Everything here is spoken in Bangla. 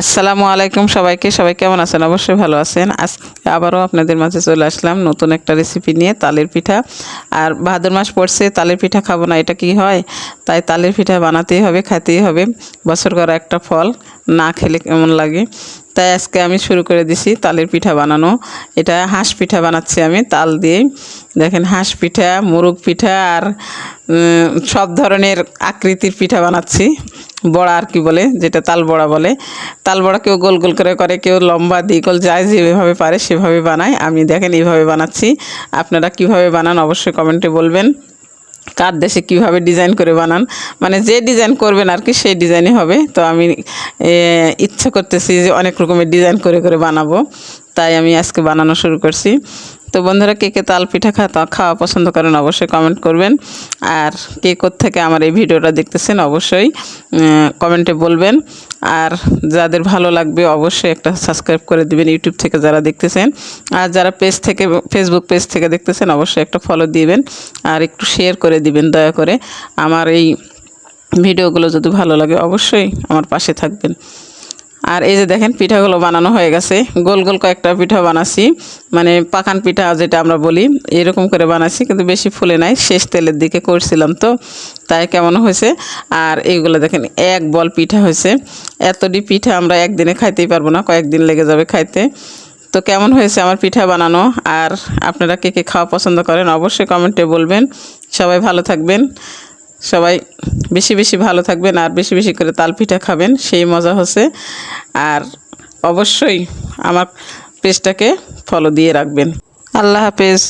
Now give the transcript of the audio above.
আসসালামু আলাইকুম সবাইকে। সবাই কেমন আছেন? অবশ্যই ভালো আছেন। আজকে আবারও আপনাদের মাঝে চলে আসলাম নতুন একটা রেসিপি নিয়ে, তালের পিঠা। আর ভাদ্র মাস পড়ছে, তালের পিঠা খাব না, এটা কি হয়? তাই তালের পিঠা বানাতেই হবে, খাইতেই হবে। বছর করা একটা ফল, না খেলে কেমন লাগে? তাই আজকে আমি শুরু করে দিছি তালের পিঠা বানানো। এটা হাঁস পিঠা বানাচ্ছি আমি, তাল দিয়ে। দেখেন, হাঁস পিঠা, মুরগ পিঠা আর সব ধরনের আকৃতির পিঠা বানাচ্ছি। বড়া আর কি বলে, যেটা তাল বড়া বলে। তাল বড়া কেউ গোল গোল করে করে, কেউ লম্বা দ্বিগোল যায় যেভাবে পারে সেভাবে বানায়। আমি দেখেন এইভাবে বানাচ্ছি। আপনারা কীভাবে বানান অবশ্যই কমেন্টে বলবেন। কার দেশে কীভাবে ডিজাইন করে বানান। মানে যে ডিজাইন করবেন আর কি, সেই ডিজাইনই হবে। তো আমি ইচ্ছা করতেছি যে অনেক রকমের ডিজাইন করে করে বানাবো। তাই আমি আজকে বানানো শুরু করছি। তো বন্ধুরা কে কে তাল পিঠা খাওয়া খাওয়া পছন্দ করেন অবশ্যই কমেন্ট করবেন। আর কে থেকে আমার এই ভিডিওটা দেখতেছেন অবশ্যই কমেন্টে বলবেন। আর যাদের ভালো লাগবে অবশ্যই একটা সাবস্ক্রাইব করে দিবেন ইউটিউব থেকে যারা দেখতেছেন। আর যারা পেজ থেকে ফেসবুক পেজ থেকে দেখতেছেন অবশ্যই একটা ফলো দিবেন। আর একটু শেয়ার করে দিবেন দয়া করে। আমার এই ভিডিওগুলো যদি ভালো লাগে অবশ্যই আমার পাশে থাকবেন। আর এই যে দেখেন পিঠাগুলো বানানো হয়ে গেছে। গোল গোল কয়েকটা পিঠা বানাচ্ছি মানে পাকান পিঠা যেটা আমরা বলি, এরকম করে বানাচ্ছি কিন্তু বেশি ফুলে নাই। শেষ তেলের দিকে করছিলাম তো, তাই কেমন হয়েছে? আর এইগুলো দেখেন, এক বল পিঠা হয়েছে। এতটি পিঠা আমরা একদিনে খাইতেই পারব না, কয়েকদিন লেগে যাবে খাইতে। তো কেমন হয়েছে আমার পিঠা বানানো? আর আপনারা কে কে খাওয়া পছন্দ করেন, অবশ্যই কমেন্টে বলবেন। সবাই ভালো থাকবেন। সবাই বেশি বেশি ভালো থাকবেন আর বেশি বেশি করে তাল পিঠা খাবেন, সেই মজা হচ্ছে। আর অবশ্যই আমার পেজটাকে ফলো দিয়ে রাখবেন। আল্লাহ হাফেজ।